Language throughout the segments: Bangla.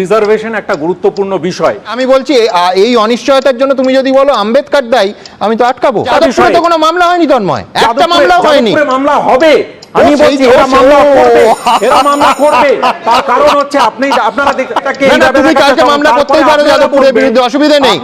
রিজার্ভেশন একটা গুরুত্বপূর্ণ বিষয়। আমি বলছি এই অনিশ্চয়তার জন্য তুমি যদি বলো আম্বেদকার দায়ী আমি তো আটকাবো। কোনো মামলা হয়নি তন্ময়। একটা মামলা হয়নি। মামলা হবে। আমি বলছি এরা মামলা করবে এরা মামলা করবে তার কারণ হচ্ছে আপনি আপনারা দেখ- এটাকে না, না, তুমি কালকে মামলা করতেই পারো যাদবপুরের বিরুদ্ধে অসুবিধা নেই।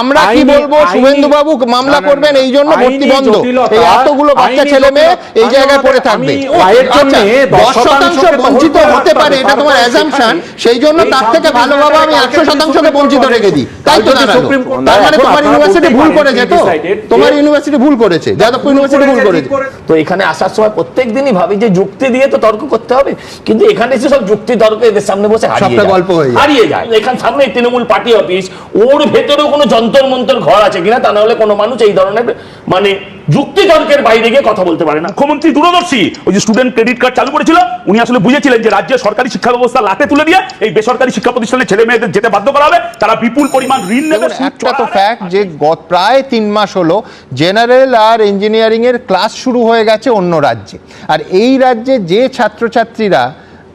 আমরা কি বলব শুভেন্দু বাবু মামলা করবেন এই জন্য ভর্তি বন্ধ এই এতগুলো বাচ্চা ছেলে মেয়ে এই জায়গায় পড়ে থাকবে আচ্ছা, জন্যে দশ দশ শতাংশ বঞ্চিত হতে পারে এটা তোমার অ্যাজাম্পশন সেই জন্য তার থেকে সাবজেক্ট ভালোভাবে আমি কালকে একশো যদি শতাংশকে বঞ্চিত রেখে দিই তাই তো যদি সুপ্রিম কোর্ট তার মানে তোমার ইউনিভার্সিটি ভুল করেছে তো তোমার ইউনিভার্সিটি ভুল করেছে যাদবপুর ইউনিভার্সিটি ভুল করেছে তো এখানে আসার সময় প্রত্যেক দিনই ভাবি যে যুক্তি দিয়ে তো তর্ক করতে হবে কিন্তু এখানে এসে সব যুক্তি তর্ক এদের সামনে বসে হারিয়ে গল্প হয়ে। হারিয়ে যায় এখানে সামনে তৃণমূল পার্টি অফিস ওর ভেতরেও কোনো যন্তর মন্তর ঘর আছে কিনা তা না হলে কোনো মানুষ এই ধরনের মানে যুক্তি তর্কের বাইরে গিয়ে কথা বলতে পারে না। মুখ্যমন্ত্রী দূরদর্শী ওই যে স্টুডেন্ট ক্রেডিট কার্ড চালু করেছিল উনি আসলে বুঝেছিলেন যে রাজ্যের সরকারি শিক্ষা ব্যবস্থা লাটে তুলে দিয়ে এই বেসরকারি শিক্ষা প্রতিষ্ঠানে ছেলে মেয়েদের যেতে বাধ্য করা হবে। তারা বিপুল পরিমাণ ঋণ নেবে। একটা তো ফ্যাক্ট যে গত প্রায় তিন মাস হলো জেনারেল আর ইঞ্জিনিয়ারিং এর ক্লাস শুরু হয়ে গেছে অন্য রাজ্যে। আর এই রাজ্যে যে ছাত্রছাত্রীরা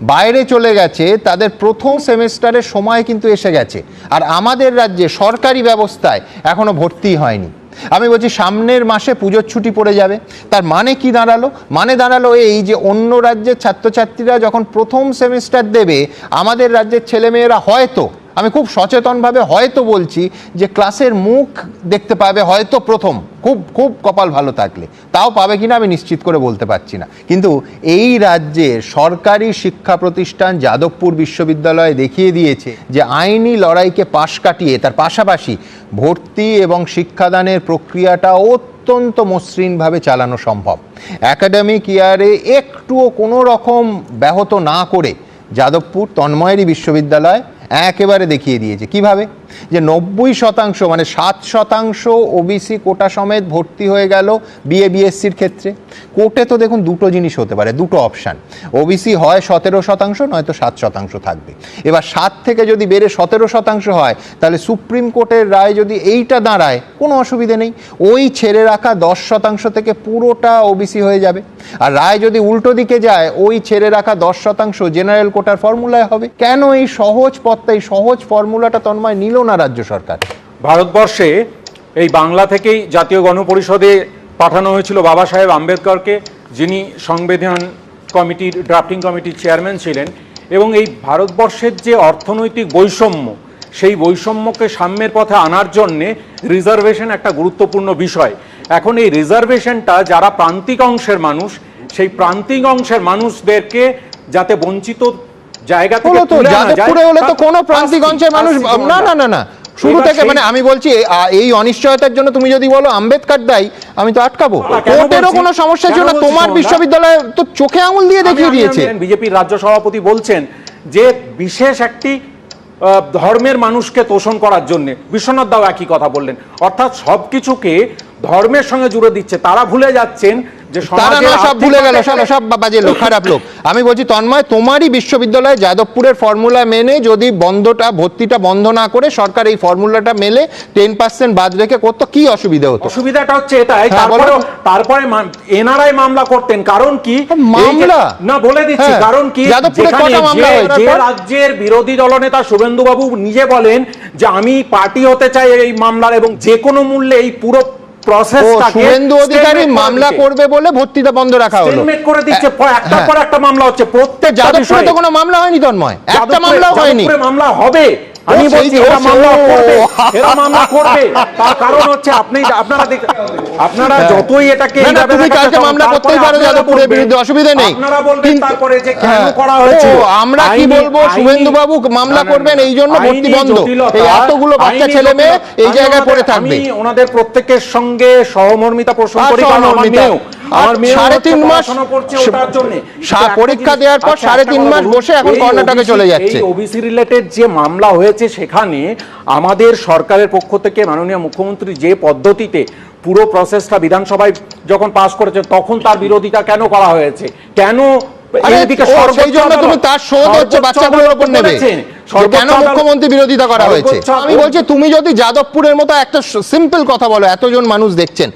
বাইরে চলে গেছে তাদের প্রথম সেমিস্টারের সময় কিন্তু এসে গেছে। আর আমাদের রাজ্যে সরকারি ব্যবস্থায় এখনও ভর্তি হয়নি। আমি বলছি সামনের মাসে পুজোর ছুটি পড়ে যাবে। তার মানে কি দাঁড়াল? মানে দাঁড়াল এই যে অন্য রাজ্যের ছাত্রছাত্রীরা যখন প্রথম সেমিস্টার দেবে, আমাদের রাজ্যের ছেলেমেয়েরা হয়তো, আমি খুব সচেতনভাবে হয়তো বলছি যে ক্লাসের মুখ দেখতে পাবে হয়তো প্রথম। খুব খুব কপাল ভালো থাকলে। তাও পাবে কিনা আমি নিশ্চিত করে বলতে পারছি না। কিন্তু এই রাজ্যে সরকারি শিক্ষা প্রতিষ্ঠান যাদবপুর বিশ্ববিদ্যালয়ে দেখিয়ে দিয়েছে যে আইনি লড়াইকে পাশ কাটিয়ে, তার পাশাপাশি ভর্তি এবং শিক্ষাদানের প্রক্রিয়াটা অত্যন্ত মসৃণভাবে চালানো সম্ভব। একাডেমিক ইয়ারে একটুও কোনো রকম ব্যাহত না করে যাদবপুর তন্ময়েরই বিশ্ববিদ্যালয় একেবারে দেখিয়ে দিয়েছে। কীভাবে? যে নব্বই শতাংশ মানে সাত শতাংশ ওবিসি কোটা সমেত ভর্তি হয়ে গেল বিএ বিএসসির ক্ষেত্রে। কোর্টে তো দেখুন দুটো জিনিস হতে পারে, দুটো অপশান। ওবিসি হয় সতেরো শতাংশ, নয়তো সাত শতাংশ থাকবে। এবার সাত থেকে যদি বেড়ে সতেরো শতাংশ হয়, তাহলে সুপ্রিম কোর্টের রায় যদি এইটা দাঁড়ায়, কোনো অসুবিধে নেই। ওই ছেড়ে রাখা দশ শতাংশ থেকে পুরোটা ওবিসি হয়ে যাবে। আর রায় যদি উল্টো দিকে যায়, ওই ছেড়ে রাখা দশ শতাংশ জেনারেল কোটার ফর্মুলায় হবে। কেন এই সহজ পথটা এই সহজ ফর্মুলাটা তন্ময় নিল না রাজ্য সরকার। ভারতবর্ষে এই বাংলা থেকেই জাতীয় গণপরিষদে পাঠানো হয়েছিল বাবা সাহেব আম্বেদকরকে, যিনি সংবিধান কমিটির, ড্রাফটিং কমিটির চেয়ারম্যান ছিলেন এবং এই ভারতবর্ষের যে অর্থনৈতিক বৈষম্য, সেই বৈষম্যকে সাম্যের পথে আনার জন্যে রিজার্ভেশন একটা গুরুত্বপূর্ণ বিষয়। এখন এই রিজার্ভেশনটা যারা প্রান্তিক অংশের মানুষ, সেই প্রান্তিক অংশের মানুষদেরকে যাতে বঞ্চিত জায়গা থেকে তো যাদবপুরে হলে তো কোনো পাঁচটি- প্রান্তিক অঞ্চলের মানুষ না না। না না শুরু থেকে মানে আমি বলছি এই অনিশ্চয়তার জন্য তুমি যদি বলো আম্বেদকর দায়ী আমি তো আটকাবো। কোর্টেরও কোনো সমস্যা ছিল না তোমার বিশ্ববিদ্যালয়ে তো চোখে আঙুল দিয়ে দেখিয়ে দিয়েছে। বিজেপির রাজ্য সভাপতি বলছেন যে বিশেষ একটি আহ, ধর্মের মানুষকে তোষণ করার জন্য। বিশ্বনাথ দাও একই কথা বললেন। অর্থাৎ সবকিছুকে ধর্মের সঙ্গে জুড়ে দিচ্ছে। তারা ভুলে যাচ্ছেন তারা না সব ভুলে গেল ব্যাপারে- সব বাজে লোক খারাপ লোক আমি বলছি তন্ময় তোমারই বিশ্ববিদ্যালয়ে যাদবপুরের ফর্মুলা মেনে যদি বন্ধটা ভর্তিটা বন্ধ না করে সরকার এই ফর্মুলাটা মেলে টেন পার্সেন্ট বাদ রেখে করতো কি অসুবিধা হতো অসুবিধাটা হচ্ছে এটাই হ্যাঁ, তারপরে বলো। তারপরে এনআরআই মামলা করতেন কারণ কি মামলা? না বলে দিচ্ছি হ্যাঁ, কারণ কি যে-? রাজ্যের বিরোধী দলনেতা শুভেন্দু বাবু নিজে বলেন যে আমি পার্টি হতে চাই এই মামলার এবং যে কোনো মূল্যে এই পুরো প্রসেসটাকে শুভেন্দু অধিকারী মামলা করবে বলে ভর্তিটা বন্ধ রাখা হলো। করে দিচ্ছে একটার হ্যাঁ। পর একটা মামলা হচ্ছে। প্রত্যেক যাদবপুরে তো কোনো মামলা হয়নি তন্ময় একটা মামলা হয়নি। মামলা হবে। আমি বলছি এরা মামলা করবে। এরা মামলা করবে তার কারণ হচ্ছে আপনি আপনারা আপনারা যতই এটাকে হ্যাঁ। না, তুমি কালকে মামলা করতেই পারো যাদবপুরের বিরুদ্ধে, অসুবিধা নেই। আপনারা বলবেন তারপরে যে কেন হ্যাঁ। করা হয়েছিল ও, আমরা কি বলব, আইনি- শুভেন্দুবাবু মামলা করবেন, এই জন্য ভর্তি বন্ধ। এই এতগুলো বাচ্চা ছেলে মেয়ে এই জায়গায় পড়ে থাকবে। আমি ওনাদের প্রত্যেকের সঙ্গে সহমর্মিতা পোষণ করি কারণ আমার। মেয়েও আমার সাড়ে তিন মাস পরীক্ষা দেওয়ার পর সাড়ে তিন মাস বসে এখন কর্ণাটকে চলে যাচ্ছে। ওবিসি রিলেটেড যে মামলা হয়েছে সেখানে আমাদের সরকারের পক্ষ থেকে মাননীয় মুখ্যমন্ত্রী যে পদ্ধতিতে পুরো প্রসেসটা বিধানসভায় যখন পাশ করেছে তখন তার বিরোধিতা কেন করা হয়েছে? কেন সেই জন্য তুমি তার শোধ হচ্ছে বাচ্চাগুলোর উপর নেবে। বলেছেন, যে সর্বোচ্চ কেন মুখ্যমন্ত্রী বিরোধিতা করা হয়েছে? আমি বলছি তুমি যদি যাদবপুরের মতো একটা সিম্পল কথা বলো এতজন মানুষ দেখছেন।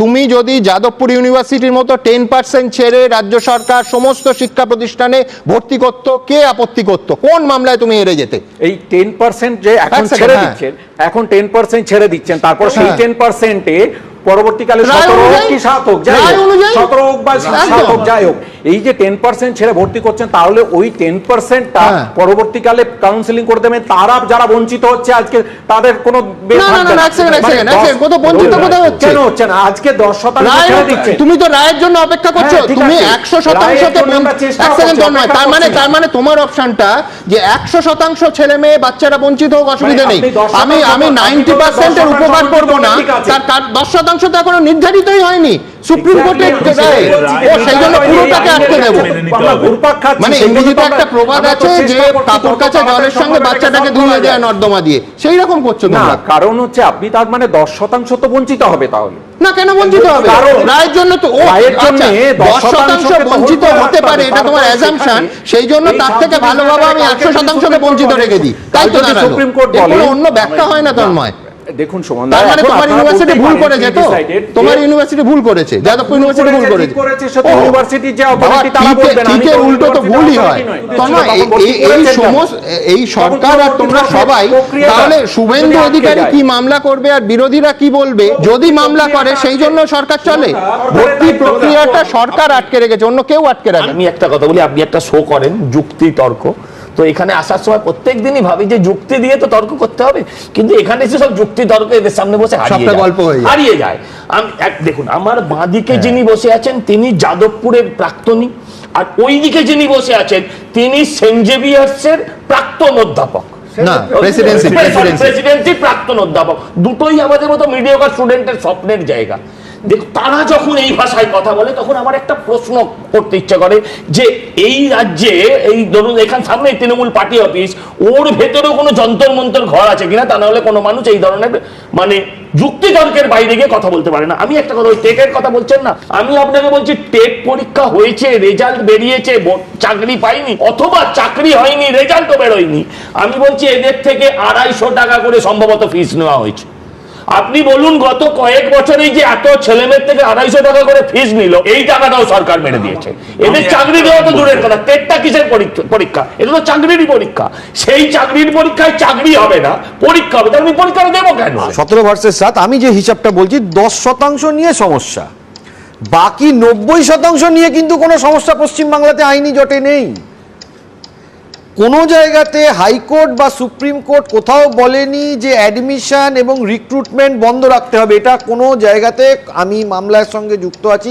তুমি যদি যাদবপুর ইউনিভার্সিটির মতো টেন পার্সেন্ট ছেড়ে রাজ্য সরকার সমস্ত শিক্ষা প্রতিষ্ঠানে ভর্তি করতো কে আপত্তি করতো? কোন মামলায় তুমি এড়ে যেতে? এই টেন পার্সেন্ট যে এখন ছেড়ে হ্যাঁ। দিচ্ছেন এখন টেন পার্সেন্ট ছেড়ে দিচ্ছেন তারপর সেই হ্যাঁ। টেন পার্সেন্টে পরবর্তীকালে সতেরো হোক কি সাত হোক যাই হোক সতেরো হোক বা সাত হোক যাই হোক এই যে টেন পার্সেন্ট ছেড়ে ভর্তি করছেন তাহলে ওই টেন পার্সেন্টটা হ্যাঁ। পরবর্তীকালে কাউন্সিলিং করতে দেবেন তারা যারা বঞ্চিত হচ্ছে আজকে তাদের কোনো হচ্ছে? না? আজকে দশ শতাংশ তুমি তো রায়ের জন্য অপেক্ষা করছ। তুমি একশো তার মানে তার মানে তোমার অপশনটা যে শতাংশ ছেলে মেয়ে বাচ্চারা বঞ্চিত হোক অসুবিধা মানে নেই। আমি আমি নাইনটি পার্সেন্টের উপকার করব না। ঠিক আছে। তার তার দশ শতাংশ তো এখনও নির্ধারিতই হয়নি। সুপ্রিম কোর্টের রায় ও সেই জন্য পুরোটাকে আটকে দেবো মানে ইংরেজিতে একটা প্রবাদ আছে যে করছি কাছে জলের সঙ্গে বাচ্চাটাকে ধুয়ে দেয় নর্দমা দিয়ে সেই রকম করছ না কারণ হচ্ছে আপনি তার মানে দশ শতাংশ তো বঞ্চিত হবে তাহলে। না কেন বঞ্চিত হবে? রায়ের জন্য তো ও রায়ের জন্য দশ শতাংশ বঞ্চিত হতে পারে এটা তোমার অ্যাজাম্পশন সেই জন্য তার থেকে ভালোভাবে আমি একশো শতাংশকে সুপ্রিম বঞ্চিত কোর্ট রেখে দিই। তাই তো সুপ্রিম কোর্ট কোনো অন্য ব্যাখ্যা হয় না তন্ময় দেখুন সমান তার মানে তোমার ইউনিভার্সিটি ভুল করেছে তো? তোমার ইউনিভার্সিটি ভুল করেছে যাদবপুর ইউনিভার্সিটি ভুল করেছে করেছে সে তো ও, ইউনিভার্সিটির যে authority তারা আমি ঠিকের উল্টো তো ভুলই হয়। তখন এই-? সমস্ত এই সরকার আর তোমরা সবাই তাহলে শুভেন্দু অধিকারী কি মামলা করবে আর বিরোধীরা কি বলবে? যদি মামলা করে সেই জন্য সরকার চলে। ভর্তি প্রক্রিয়াটা সরকার আটকে রেখেছে অন্য কেউ আটকে রাখে আমি একটা কথা বলি আপনি একটা শো করেন যুক্তি তর্ক। তো এখানে আসার সময় প্রত্যেক দিনই ভাবি যে যুক্তি দিয়ে তো তর্ক করতে হবে কিন্তু এখানে এসে সব যুক্তি তর্ক এদের সামনে বসে হারিয়ে যায়। গল্প হারিয়ে যায়। আমি এক দেখুন আমার বাঁদিকে হ্যাঁ। যিনি বসে আছেন তিনি যাদবপুরের প্রাক্তনী আর ওইদিকে যিনি বসে আছেন তিনি সেন্ট জেভিয়ার্সের প্রাক্তন অধ্যাপক। না প্রেসিডেন্সি প্রাক্তন অধ্যাপক। দুটোই আমাদের মতো মিডিয়াকার স্টুডেন্টের স্বপ্নের জায়গা। দেখো, তারা যখন এই ভাষায় কথা বলে, তখন আমার একটা প্রশ্ন করতে ইচ্ছা করে যে, এই রাজ্যে, এই ধরুন, এখান সামনে তৃণমূল পার্টি অফিস, ওর ভেতরেও কোনো যন্তর মন্তর ঘর আছে কিনা? তা নাহলে কোনো মানুষ এই ধরনের মানে যুক্তিতর্কের বাইরে গিয়ে কথা বলতে পারে না। আমি একটা কথা ওই টেটের কথা বলছেন না? আমি আপনাকে বলছি টেট পরীক্ষা হয়েছে রেজাল্ট বেরিয়েছে চাকরি পাইনি, অথবা চাকরি হয়নি রেজাল্টও বেরোয়নি। আমি বলছি, এদের থেকে আড়াইশো টাকা করে সম্ভবত ফিস নেওয়া হয়েছে। আপনি বলুন গত কয়েক বছরেই যে এত ছেলেমেয়ের থেকে আড়াইশো টাকা করে ফিস নিল এই টাকাটাও সরকার মেরে দিয়েছে। এদের চাকরি দেওয়া তো দূরের কথা টেটটা কিসের পরীক্ষা- এটা তো চাকরিরই পরীক্ষা। সেই চাকরির পরীক্ষায় চাকরি হবে না পরীক্ষা হবে। তাহলে আমি পরীক্ষাটা দেবো কেন? সতেরো ভার্সেস সাত আমি যে হিসাবটা বলছি দশ শতাংশ নিয়ে সমস্যা। বাকি নব্বই শতাংশ নিয়ে কিন্তু কোনো সমস্যা পশ্চিমবাংলাতে আইনি জটে নেই। কোনো জায়গাতে হাইকোর্ট বা সুপ্রিম কোর্ট কোথাও বলেনি যে অ্যাডমিশন এবং রিক্রুটমেন্ট বন্ধ রাখতে হবে। এটা কোনো জায়গাতে আমি মামলার সঙ্গে যুক্ত আছি।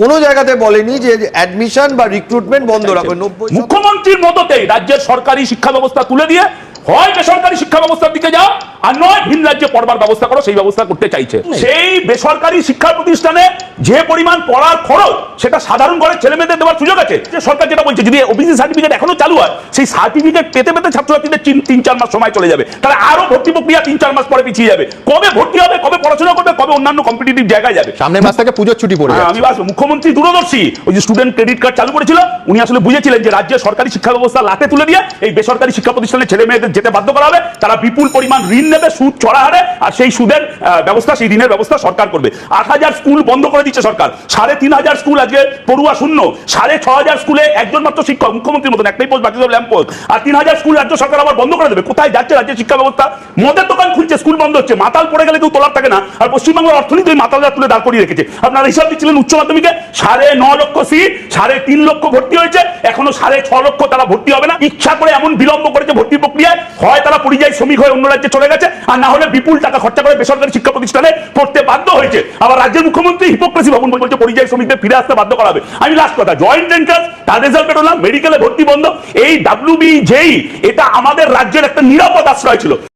কোনো জায়গাতে বলেনি যে অ্যাডমিশন বা রিক্রুটমেন্ট বন্ধ রাখবে। মুখ্যমন্ত্রীর মততেই রাজ্যের সরকারি শিক্ষা ব্যবস্থা তুলে দিয়ে হয় বেসরকারি শিক্ষা ব্যবস্থার দিকে যাও আর নয় ভিন রাজ্যে পড়বার ব্যবস্থা করো সেই ব্যবস্থা করতে চাইছে। সেই বেসরকারি শিক্ষা প্রতিষ্ঠানে যে পরিমাণ পড়ার খরচ সেটা সাধারণ ঘরের ছেলে মেয়েদের দেওয়ার সুযোগ আছে। যে সরকার যেটা বলছে যদি ওবিসি সার্টিফিকেট এখনও চালু হয় সেই সার্টিফিকেট পেতে পেতে ছাত্রছাত্রীদের তিন চার মাস সময় চলে যাবে। তাহলে আরও ভর্তি প্রক্রিয়া তিন চার মাস পরে পিছিয়ে যাবে। কবে ভর্তি হবে কবে পড়াশোনা করবে কবে অন্যান্য কম্পিটিটিভ জায়গায় যাবে? সামনের মাস থেকে পুজোর ছুটি পড়ে হ্যাঁ, আমি বাস মুখ্যমন্ত্রী দূরদর্শী ওই যে স্টুডেন্ট ক্রেডিট কার্ড চালু করেছিল উনি আসলে বুঝেছিলেন যে রাজ্যের সরকারি শিক্ষা ব্যবস্থা লাটে তুলে দিয়ে এই বেসরকারি শিক্ষা প্রতিষ্ঠানে ছেলে মেয়েদের যেতে বাধ্য করা হবে। তারা বিপুল পরিমাণ ঋণ নেবে সুদ চড়া হারে আর সেই সুদের ব্যবস্থা সেই ঋণের ব্যবস্থা সরকার করবে। আট হাজার স্কুল বন্ধ করে দিচ্ছে সরকার। সাড়ে তিন হাজার স্কুল আজকে পড়ুয়া শূন্য। সাড়ে ছ হাজার স্কুলে একজন মাত্র শিক্ষক, মুখ্যমন্ত্রীর মতন একটাই পোস্ট বাকি সব ল্যাম্প পোস্ট আর তিন হাজার স্কুল রাজ্য সরকার আবার বন্ধ করে দেবে। কোথায় যাচ্ছে রাজ্যের শিক্ষা ব্যবস্থা? মদের দোকান খুলছে, স্কুল বন্ধ হচ্ছে। মাতাল পড়ে গেলে কেউ তোলার থাকে না। আর পশ্চিমবাংলার অর্থনীতি মাতালরা তুলে দাঁড় করিয়ে রেখেছে। আপনারা হিসাব দিচ্ছিলেন উচ্চ মাধ্যমিকে, সাড়ে ন লক্ষ সিট সাড়ে তিন লক্ষ ভর্তি হয়েছে। এখনও সাড়ে ছ লক্ষ তারা ভর্তি হবে না। ইচ্ছা করে এমন বিলম্ব করেছে ভর্তি প্রক্রিয়ায় হয় তারা পরিযায়ী শ্রমিক হয়ে অন্য রাজ্যে চলে গেছে। আর না হলে বিপুল টাকা খরচা করে বেসরকারি শিক্ষা প্রতিষ্ঠানে পড়তে বাধ্য হয়েছে। আবার রাজ্যের মুখ্যমন্ত্রী হিপোক্রেসি ভবন বলছে পরিযায়ী শ্রমিকদের, ফিরে আসতে বাধ্য করাবে। আমি লাস্ট কথা জয়েন্ট এন্ট্রান্স তার রেজাল্ট বেরোলাম মেডিকেলে ভর্তি বন্ধ, এই ডাব্লিউবি যেই এটা আমাদের রাজ্যের একটা নিরাপদ আশ্রয় ছিল।